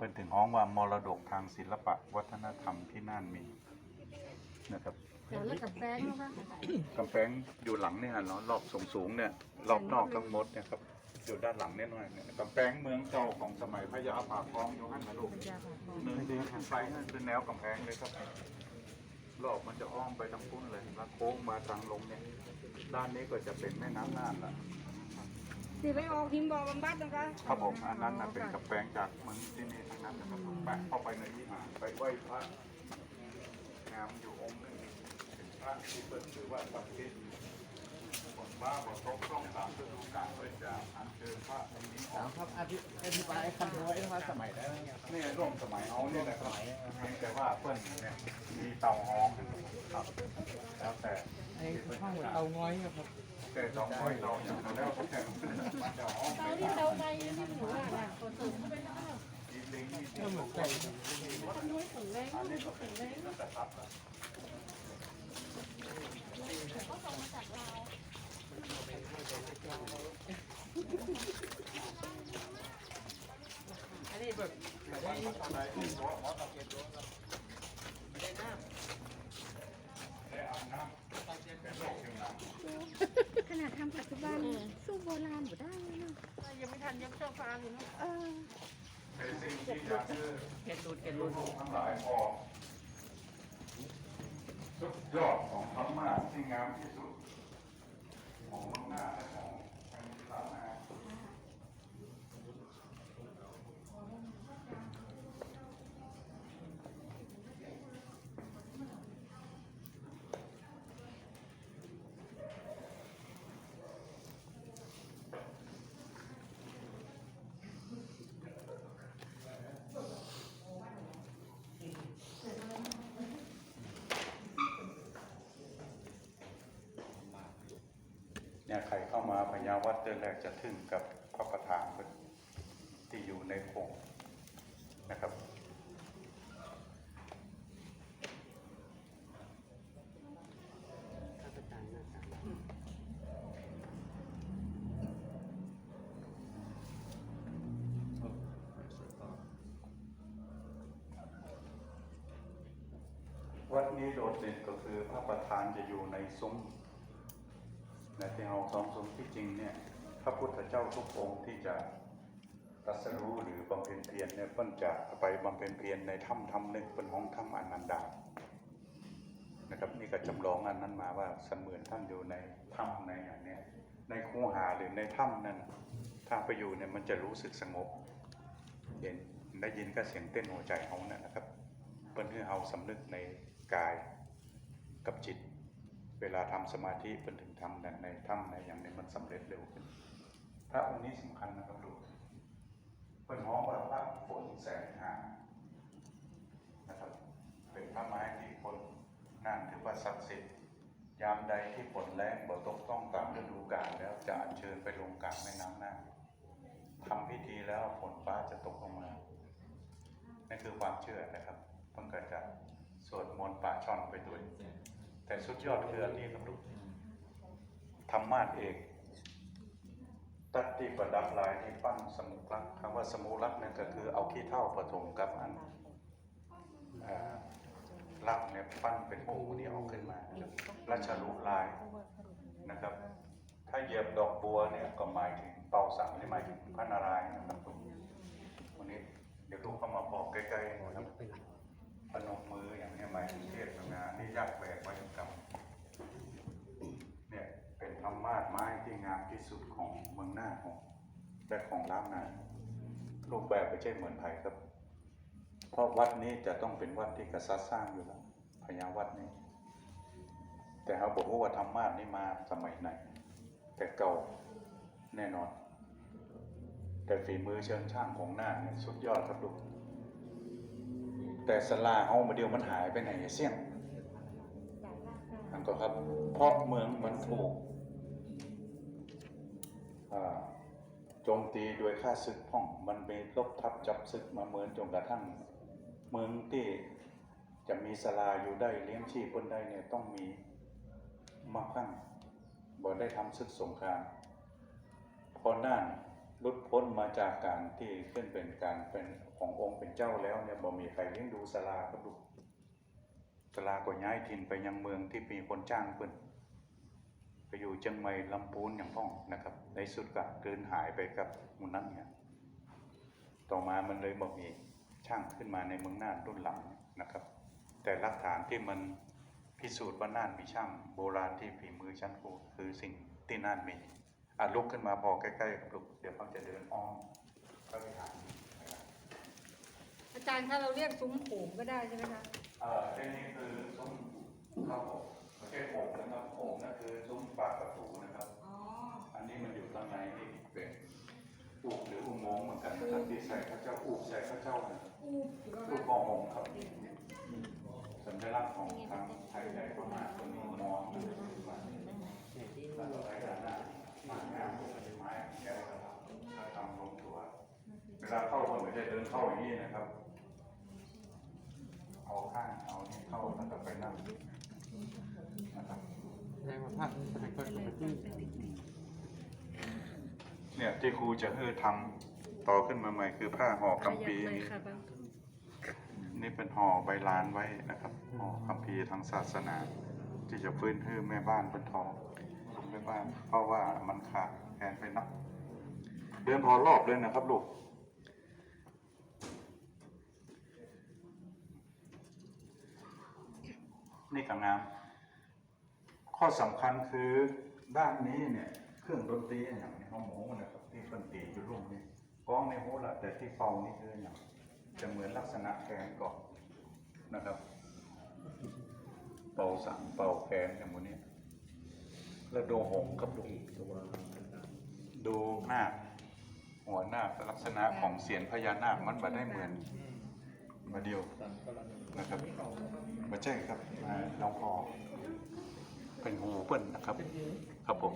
เป็นถึงห้องว่ามรดกทางศิลปะวัฒนธรรมที่น่านมีนะครับเดี๋ยวแล้วกับแป้งนะคะกำแพงอยู่หลังเนี่ยเนาะรอบสูงสูงๆเนี่ยรอบนอกทั้งหมดเนี่ยครับอยู่ด้านหลังเนี่ยหน่อยเนี่ยกำแพงเมืองเก่าของสมัยพระยาภาคองอยู่หันนะลูกยาผ่าคอเนื้อเนื้อขึ้นไปนั่นเป็นแนวกำแพงเลยครับรอบมันจะอ้อมไปทางพุ้นเลยแล้วโค้งมาทางลงเนี่ยด้านนี้ก็จะเป็นแม่น้ำน่านละ สีไปออกทีมบอลบำบัดนะคะครับผมอันนั้นนะเป็นกำแพงจากเหมืองที่นี่ทางนั้นนะครับแปะเข้าไปในวิหารไปไหว้พระงามอยู่องค์หนึ่งเป็นพระที่เปิดถือว่าศักดิ์สิทธิ์ฝนฟ้าฝนตกต้องตามฤดูกาลเพื่อจะอัญเชิญพระองค์นี้อถาอมกครับอธิอธิบายคำนวณว่าสมัยได้ไหมครับนี่ร่วมสมัยเอาเนี่ยนะครับเพียงแต่ว่าเพิ่อนเนี่ยมีเตาฮ้องครับแล้วแต่อันนี้อข้าวเตาง้อยครับ แต่เตาฮ้อยเตาอย่างนั้นแล้วแต่มันจะฮ้องเตาที่เตาไฟนี่หนูอะน่ะตัวสูงเข้าไปแล้วก็มีลิงมีก็เหมือนไก่คนนู้นถึงแรงนี่ก็ถึงแรงแต่ครับอันนี้แบบวันพัฒนาที่รั้ววัดตะเกียบรั้วครับได้อาบน้ำเป็นโรคผิวหนัง ขนาดทำปัจจุบันสู้โบราณอยู่ได้เลยเนาะ ยังไม่ ทันยับเสื้อฟ้าเลยเนะเออเป็นสิ่งที่อยากคือเห็ดดูดเห็ดลูดูด ทั้งหลายพอสุดยอดของธรรมะที่งามที่สุดของหน้าและของแผ่นดินลาวนาาวัดเดินแรกจะถึงกับพระประธานที่อยู่ในผงนะครับวัดนี้โดดเด่นก็คือพระประธานจะอยู่ในซุ้ม ในที่เราสองสมที่จริงเนี่ยพระพุทธเจ้าทุกองค์ที่จะตรัสรู้หรือบำเพ็ญเพียรเนี่ยเพิ่นจะไปบำเพ็ญเพียรในถ้ำถ้ำหนึ่งเป็นห้องถ้ำอนันดานะครับนี่ก็จำลองอันนั้นมาว่าเสมือนท่านอยู่ในถ้ำในอย่างเนี้ยในคูหาหรือในถ้ำนั่นถ้าไปอยู่เนี่ยมันจะรู้สึกสงบเย็นได้ยินก็เสียงเต้นหัวใจเขานั่นนะครับเพิ่นคือเอาสำนึกในกายกับจิต เวลาทำสมาธิเป็นถึงทำในในถ้ำในอย่างนี้มันสำเร็จเร็วขึ้นพระองค์นี้สำคัญนะครับลูเป็นห้องว่าฝนแสงหานะครับเป็นพระไม้ที่คนนั่นถือว่าศักดิ์สิทธิ์ยามใดที่ฝนแรงบ่ตกต้องตามฤดูกาลแล้วจะอัญเชิญไปลงกลางแม่น้ำน่านทำพิธีแล้วฝนฟ้าจะตกลงมานั่นคือความเชื่อนะครับเพิ่งเกิดจากสวดมนต์ป่าช่อนไปด้วย แต่สุดยอดคืออันนี้ครับลูกธรรมาสเอกตัดที่ประดับลายที่ปั้นสมุรักคำว่าสมุรักเนี่ยก็คือเอาขี้เท่าผสมกับอันอ่ารักเนี่ยปั้นเป็นหูนี่ออกขึ้นมาราชลุลายนะครับ ถ้าเหยียบดอกบัวเนี่ยก็หมายถึงเป่าสังนี่หมายถึงพระนารายณ์นะครับวันนี้เดี๋ยวลูกเข้ามาบอกใกล้ๆนะครับ พนมมืออย่างนี้หมายถึงเทศนานี่ยักษ์แบกไว้กับเนี่ยเป็นธรรมาสไม้ที่งามที่สุดของเมืองหน้าของและของล้านนารูปแบบไม่ใช่เหมือนไทยครับ เพราะวัดนี้จะต้องเป็นวัดที่กษัตริย์สร้างอยู่แล้วพญาวัดนี้ แต่เขาบอกว่าธรรมาสนี่มาสมัยไหน แต่เก่าแน่นอน แต่ฝีมือเชิงช่างของหน้าเนี่ยสุดยอดครับลูก แต่สลาเอามาเดียวมันหายไปไหนเสี่ยงนั่นก็ครับ เพราะเมืองมันถูกโจมตีโดยค่าศึกพ่อง มันไปลบทับจับศึกมาเหมือนจนกระทั่ง เมืองที่จะมีสลาอยู่ได้เลี้ยงชีพคนได้เนี่ยต้องมีมากขั้งบ่ได้ทำศึกสงครามพอน่าน หลุดพ้นมาจากการที่ขึ้นเป็นการเป็นขององค์เป็นเจ้าแล้วเนี่ยบ่มีใครเลี้ยงดูสลาครับลูสลาก็ย้ายถิ่นไปยังเมืองที่มีคนจ้างเพิ่นไปอยู่เชียงใหม่ลำพูนอย่างพ้องนะครับ ในสุดก็เกินหายไปกับมุนนั้นเนี่ยต่อมามันเลยบ่มีช่างขึ้นมาในเมืองน่านรุ่นหลังนะครับ แต่หลักฐานที่มันพิสูจน์ว่าน่านมีช่างโบราณที่ฝีมือชั้นครูคือสิ่งที่น่านมี อะลุกขึ้นมาพอใกล้ๆกับลุกเดี๋ยวเขาจะเดินอ้อมเข้าไปหานะครับอาจารย์ถ้าเราเรียกซุ้มโขงก็ได้ใช่ไหมคะเอ่อเส้นนี้คือซุ้มข้าวโพดไม่ใช่โอ่งนะครับโอ่งนั่นคือซุ้มปากประตูนะครับ อ๋อ อันนี้มันอยู่ข้างในนี่เป็นอูกหรืออุโมงค์เหมือนกันนะครับที่ใส่พระเจ้าอูกใส่พระเจ้านะอูหรือว่ารูปมอหงครับสัญลักษณ์ของทางไทยใหญ่ก็มาตัวนี้มอมาแล้วก็ไปด้านหน้ามางามไม้แก้วถ้าทำลงตัว เวลาเข้าก็ ไม่ได้เดินเข้าอย่างนี้นะครับ เอาข้างเอานี่เข้าแล้วก็ไปนั่งนะครับแสดงว่าภาพสมัยก่อนก็เป็นที่เนี่ยที่ครูจะเออทำต่อขึ้นมาใหม่คือผ้าห่อคัมภีร์นี่นี่เป็นห่อใบลานไว้นะครับห่อคัมภีร์ทางศาสนา ที่จะฟื้นฮือแม่บ้านเป็นทองแม่บ้าน เพราะว่ามันขาดแคลนไปนักเดินพอรอบเลยนะครับลูก นี่ก็งาม ข้อสำคัญคือด้านนี้เนี่ย เครื่องดนตรีอย่างนี้เขาหมูนะครับที่ดนตรีอยู่รุ่มนี่กล้องในโหละแต่ที่เป่านี่คืออย่างจะเหมือนลักษณะแขนก่อนนะครับ เป่าสังเป่าแขนอย่างนี้แล้วดูหงกับดูดูหน้าหัวหน้าลักษณะของเสียนพญานาคมันมาได้เหมือน มาเดียวนะครับมาใช่ครับอ่าน้องพอเป็นหูเปิ้นนะครับ ครับผม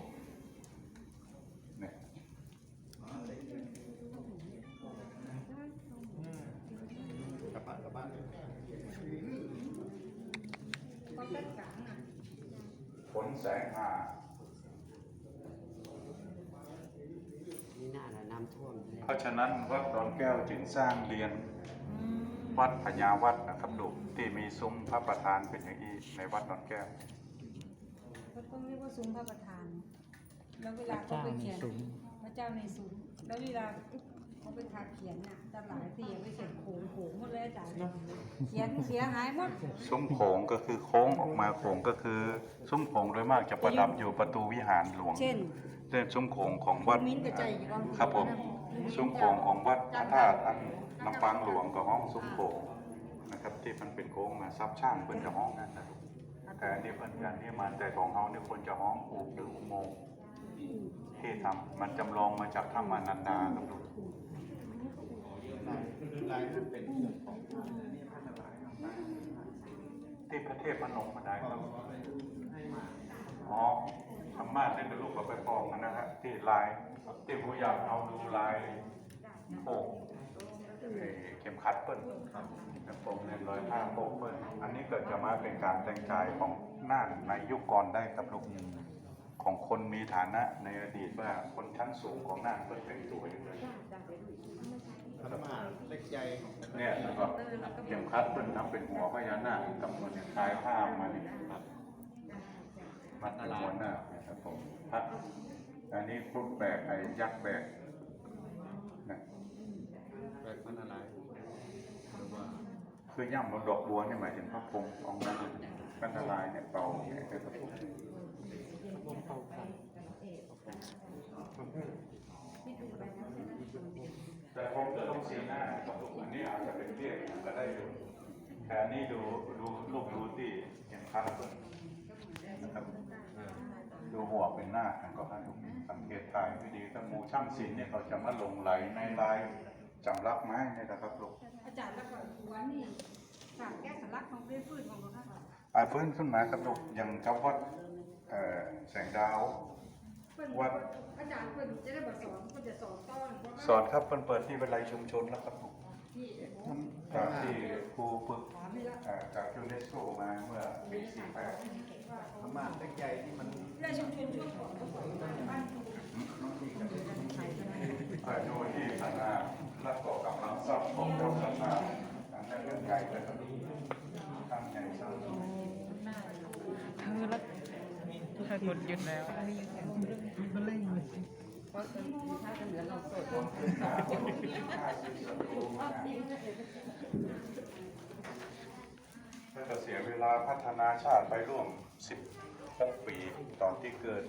เนี่ยก็เป็นกลางอะผลแสงหานี่น่าจะน้ำท่วมเลยเพราะฉะนั้นวัดดอนแก้วจึงสร้างเรียน วัดพญาวัดนะครับลูกที่มีซุ้มพระประธานเป็นอย่างนี้ในวัดดอนแก้วก็ต้องเรียกว่าซุ้มพระประธาน แล้วเวลาเขาไปเขียนพระเจ้าในซุ้มแล้วเวลาเขาไปทักเขียนน่ะตหลายทีไปเขียนโขงโขงหมดเลยอาจารย์เขียนเสียหายหมดซุ้มโขงก็คือโค้งออกมาโขงก็คือซุ้มโขงโดยมากจะประดับอยู่ประตูวิหารหลวง เช่นเช่นซุ้มโขงของวัดมิ้นกระจายอยู่บ้างครับผมซุ้มโขงของวัดพระธาตุอัน ลำปางหลวงกับห้องซุ้มโขงนะครับที่มันเป็นโค้งมาซับช่างเป็นจะห้องนั่นนะลูกแต่อันนี้เพิ่นกันที่มันแต่ของเขาเนี่ยควรจะห้องอูกหรืออุโมงค์ที่ทำมันจำลองมาจากถ้ำมานันดาครับลูกที่พระเทพพนมมาได้ครับอ๋อธรรมะนี่เป็นลูกกับไปฟองกันนะฮะที่ลายที่ผู้อยากเอาดูลายโป่งไอ้ เข็มขัดเปิ้ลครับผมเรียนร้อยผ้าโป่งเปิ้ลอันนี้เกิดจะมาเป็นการแต่งกายของน่านในยุคก่อนได้ครับลูกของคนมีฐานะในอดีตว่าคนชั้นสูงของน่านเปิ้ลแต่งตัวอย่างไรธรรมะเล็กใหญ่ของเนี่ยนะครับเข็มขัดเปิ้ลนับเป็นหัวพญานาคกับมันเนี่ยคลายผ้ามาเนี่ยครับมันเป็นหัวหน้านะครับผมพระอันนี้ครุฑแบกไอ้ยักษ์แบกนะแบบ มันอะไรหรือว่าคือย่ำบนดอกบัวเนี่ยหมายถึงพระพรหมองค์นั้นกันตลายเนี่ยเป่าเนี่ยคือพระพรหมแต่ผมจะต้องสีหน้ากับลูกอันนี้อาจจะเป็นเรียกก็ได้อยู่แต่นี้ดูดูลูกดูที่เห็นคัดนนะครับดูหัวเป็นหน้ากันก็ให้สังเกตทายไม่ดีถ้าหมูช่างศิลป์เนี่ยเขาจะมาลงไหลในลาย จำรักไม้เนี่ยนะครับลูกอาจารย์แล้วก็วันนี้สารแก้สลักของเพื่อนฟื้นของเราค่ะอาฟื้นขึ้นมาครับลูกอย่างกับวัดเอ่อแสงดาว เพื่อนวัด อาจารย์เพื่อนจะได้มาสอนเพื่อนจะสอนต้อนสอนครับเปิดเปิดที่วิไลชุมชนแล้วครับลูกที่จากที่ครูฝึกถามไม่ละเอ่อจากยูเนสโกมาเมื่อปี48ธรรมะเล็กใหญ่ที่มันได้ชุมชนช่วงก่อนก็ก่อนบ้านแต่โดยที่พัฒนา และก็กำลังทรัพย์ของเราศรัทธาอันนั้นเรื่องใหญ่เลยครับทางใหญ่สร้างเธอแล้วเธอกดหยุดแล้วแล้วก็เสียเวลาพัฒนาชาติไปร่วม16ปีตอนที่เกิด